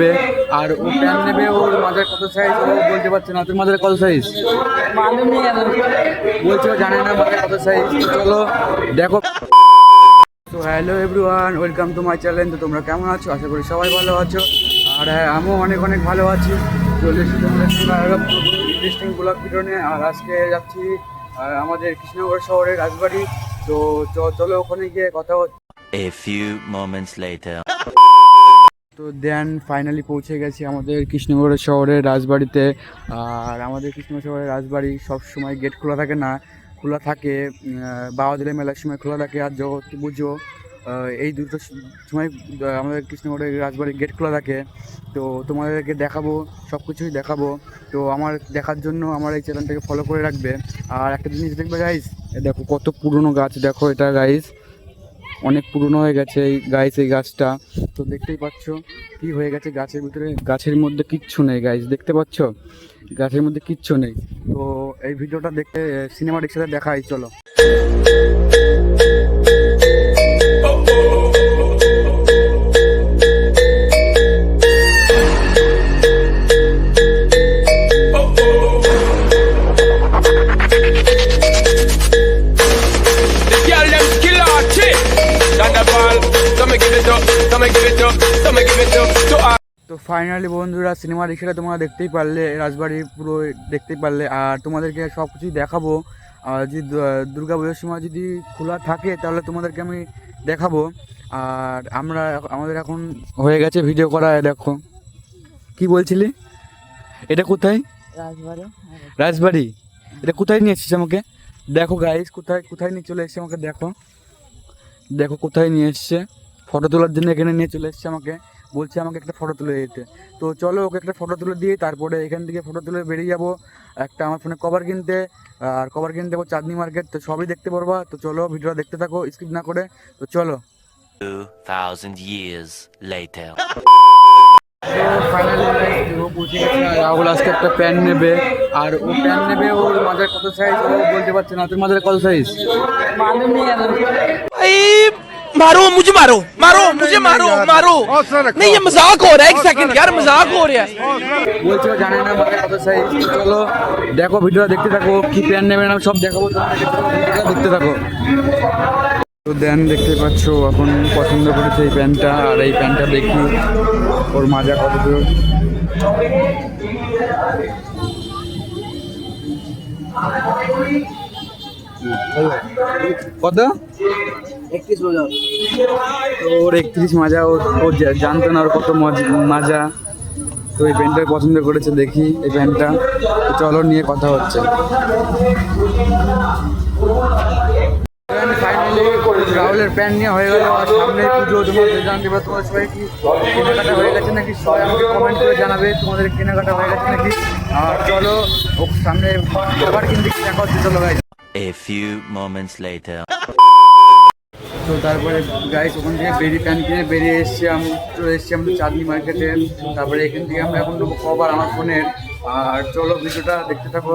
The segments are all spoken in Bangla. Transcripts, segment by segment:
নেবে, আর ও প্যান্ট নেবে ওর মাঝে কত সাইজ ও বলতে পারছে না, তোর মাঝে কত সাইজ বলছে জানে না মাঝে কত সাইজ চলো, দেখো। তো hello everyone welcome to my channel তো তোমরা কেমন আছো? আশা করি সবাই ভালো আছো। আর হ্যাঁ আমিও অনেক অনেক ভালো আছি। চলে এসেছি তোমরা ইন্টারেস্টিং ব্লগ ভিডিও নিয়ে। আর আজকে যাচ্ছি আমাদের কৃষ্ণনগর শহরের রাজবাড়ি। তো চলো ওখানে গিয়ে কথা হচ্ছে। A few moments later. তো দেন ফাইনালি পৌঁছে গেছি আমাদের কৃষ্ণনগর শহরের রাজবাড়িতে। আর আমাদের কৃষ্ণনগর শহরের রাজবাড়ি সব সময় গেট খোলা থাকে না, খোলা থাকে বাবাদের মেলার সময় খোলা থাকে আর জগৎ পুজো এই দুটো সময় আমাদের কৃষ্ণনগরের রাজবাড়ির গেট খোলা থাকে। তো তোমাদেরকে দেখাবো, সব কিছুই দেখাবো। তো আমার দেখার জন্য আমার এই চ্যানেলটাকে ফলো করে রাখবে। আর একটা জিনিস দেখবে গাইস দেখো কত পুরনো গাছ, দেখো এটা গাইস অনেক পুরনো হয়ে গেছে এই গাইস এই গাছটা। তো দেখতেই পাচ্ছ কি হয়ে গেছে গাছের ভিতরে। গাছের মধ্যে কিচ্ছু নেই গাইস দেখতে পাচ্ছ? গাছের মধ্যে কিচ্ছু নেই। তো এই ভিডিওটা দেখতে সিনেমা রিক্সাতে দেখাই, চলো। ফাইনালি বন্ধুরা সিনেমা রিক্সাটা তোমরা দেখতেই পারলে রাজবাড়ি পুরো দেখতেই পারলে। আর তোমাদেরকে সব কিছুই দেখাবো। আর যদি দুর্গা পুজোর সময় যদি খোলা থাকে তাহলে তোমাদেরকে আমি দেখাবো। আর আমরা আমাদের এখন হয়ে গেছে ভিডিও করা দেখো। কি বলছিলি? এটা কোথায়? রাজবাড়ি। রাজবাড়ি। এটা কোথায় নিয়ে এসেছিস আমাকে? দেখো গাইস কোথায় কোথায় নিয়ে চলে এসছে আমাকে দেখো। দেখো কোথায় নিয়ে এসছে। ফটো তোলার জন্য এখানে নিয়ে চলে এসছে আমাকে। বলছে আমাকে একটা ফটো তুলে দিতে। তো চলো ওকে একটা ফটো তুলে দিই তারপরে এখান থেকে ফটো তুলে বেরিয়ে যাব। একটা আমার ফোনে কভার কিনতে আর কভার কিনতে যাব চাঁদনি মার্কেট তো সবই দেখতে পারবা। তো চলো ভিডিওটা দেখতে থাকো স্কিপ না করে। তো চলো। রাহুল আজকে একটা প্যান্ট নেবে। আর ও প্যান্ট নেবে ওর মাথায় কত সাইজ ও বলতে পারছে না। তোর মাথায় কত সাইজ मेरे को भाई मारो मुझे मारो मारो मुझे मारो मारो नहीं ये मजाक हो रहा है एक सेकंड यार मजाक हो रहा है বলছে ও জানে না মাজার কত সাইজ চলো দেখো ভিডিওটা দেখতে থাকো কি প্যান্ট নেবে না সব দেখাবো তোমাদেরকে চলো ভিডিওটা দেখতে থাকো তো দেন দেখতে পাচ্ছ এখন পছন্দ করেছে এই প্যান্টটা আর এই প্যান্টটা দেখি ওর মাজা কত দূর কত? একত্রিশ মজা। ওর একত্রিশ মাজা ওর ওর জানতো না ওর কত মাজা তো এই প্যান্টটা পছন্দ করেছে দেখি এই প্যান্টটা চলো নিয়ে কথা হচ্ছে। রাহুলের প্যান্ট নিয়ে হয়ে গেল আর সামনে পুজো তোমাদের জানতে পারো তোমার সবাই কি কেনাকাটা হয়ে গেছে নাকি? সবাই আমাকে কমেন্ট করে জানাবে তোমাদের কেনাকাটা হয়ে গেছে নাকি? আর চলো ও সামনে আবার কিন্তু দেখা হচ্ছে চলো A few moments later. তো তারপরে গাইস ওখান থেকে বেরিয়ে প্যান্ট কিনে বেরিয়ে এসেছি আমি চলে এসেছি আমাদের চাঁদনি মার্কেটে। তারপরে এখান থেকে আমরা এখন নেব কভার আমার ফোনের। আর চলো ভিডিওটা দেখতে থাকো।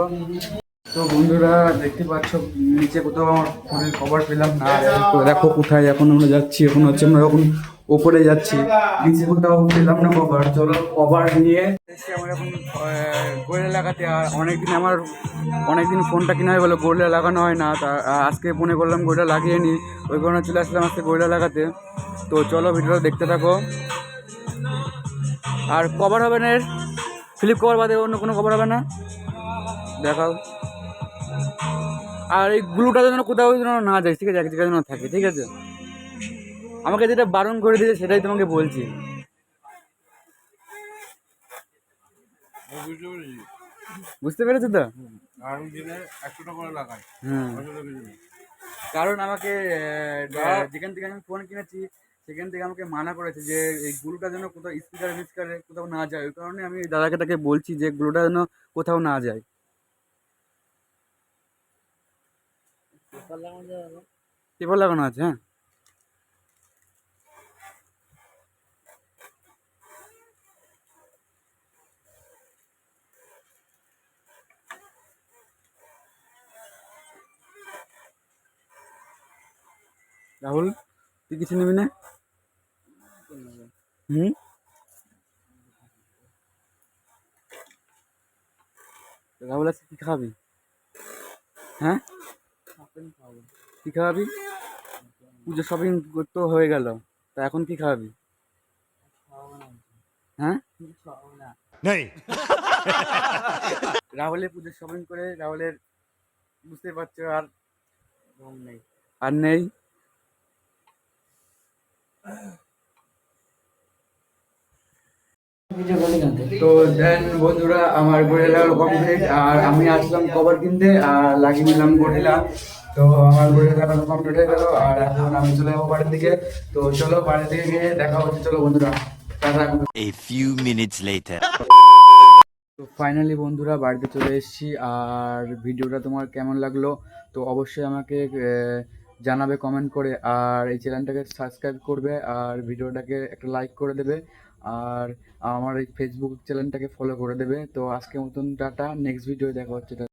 তো বন্ধুরা দেখতে পাচ্ছ নিচে কোথাও আমার ফোনের কভার পেলাম না। তো দেখো কোথায় এখন আমরা যাচ্ছি এখন হচ্ছে আমরা এখন ওপরে যাচ্ছি। নিচে কোথাও পেলাম না কভার চলো কভার নিয়ে আমার এখন গোড়ে লাগাতে, আর অনেকদিন আমার, অনেকদিন ফোনটা কিনা হয়ে গেলো গোড়লে লাগানো হয় না। তা আজকে মনে করলাম গোড়টা লাগিয়ে নিই ওই কারণে চলে আসলাম আজকে গোড়টা লাগাতে। তো চলো ভিডিওটা দেখতে থাকো। আর কভার হবে না ফ্লিপ কভার বাদে অন্য কোনো কভার হবে না? দেখাও। আর এই গ্লুটা যেন কোথাও যেন না যায়, ঠিক আছে, এক জায়গায় যেন থাকে, ঠিক আছে? আমাকে যেটা বারণ করে দিয়েছে সেটাই তোমাকে বলছি। বুঝতে পেরেছ তো? কারণ আমাকে যেখান থেকে আমি ফোন কিনেছি সেখান থেকে আমাকে মানা করেছে যে এই গ্লুটা যেন কোথাও স্পিকারে মিসকারে কোথাও না যায়। ওই কারণে আমি দাদাকে তাকে বলছি যে গ্লুটা যেন কোথাও না যায়। পেপার লাগানো আছে হ্যাঁ? রাহুল তুই কিছু নিবি না? হুম? রাহুল আছে কি খাবি? হ্যাঁ? কি খাওয়াবি পুজো শপিং করতে হয়ে গেল তা এখন কী খাওয়াবি হ্যাঁ? নেই। রাহুলের পুজো শপিং করে রাহুলের বুঝতে পারছ আর নেই। আর নেই? তো দেন বন্ধুরা আমার গোরেলা কমপ্লিট আর আমি আসলাম কভার কিনতে আর লাগিয়ে নিলাম গোরেলা তো আমার গোরেলা কমপ্লিট হয়ে গেল আর এখন আমি চলে যাব বাড়ির দিকে। তো চলো বাড়ির দিকে গিয়ে দেখা হচ্ছে চলো বন্ধুরা। A few minutes later. তো ফাইনালি বন্ধুরা বাড়িতে চলে এসেছি আর ভিডিওটা তোমার কেমন লাগল? তো অবশ্যই আমাকে জানাবে কমেন্ট করে, আর এই চ্যানেলটাকে সাবস্ক্রাইব করবে, আর ভিডিওটাকে একটা লাইক করে দেবে, আর আমার এই ফেসবুক চ্যানেলটাকে ফলো করে দেবে। তো আজকের মতন টাটা নেক্সট ভিডিও দেখা হচ্ছে।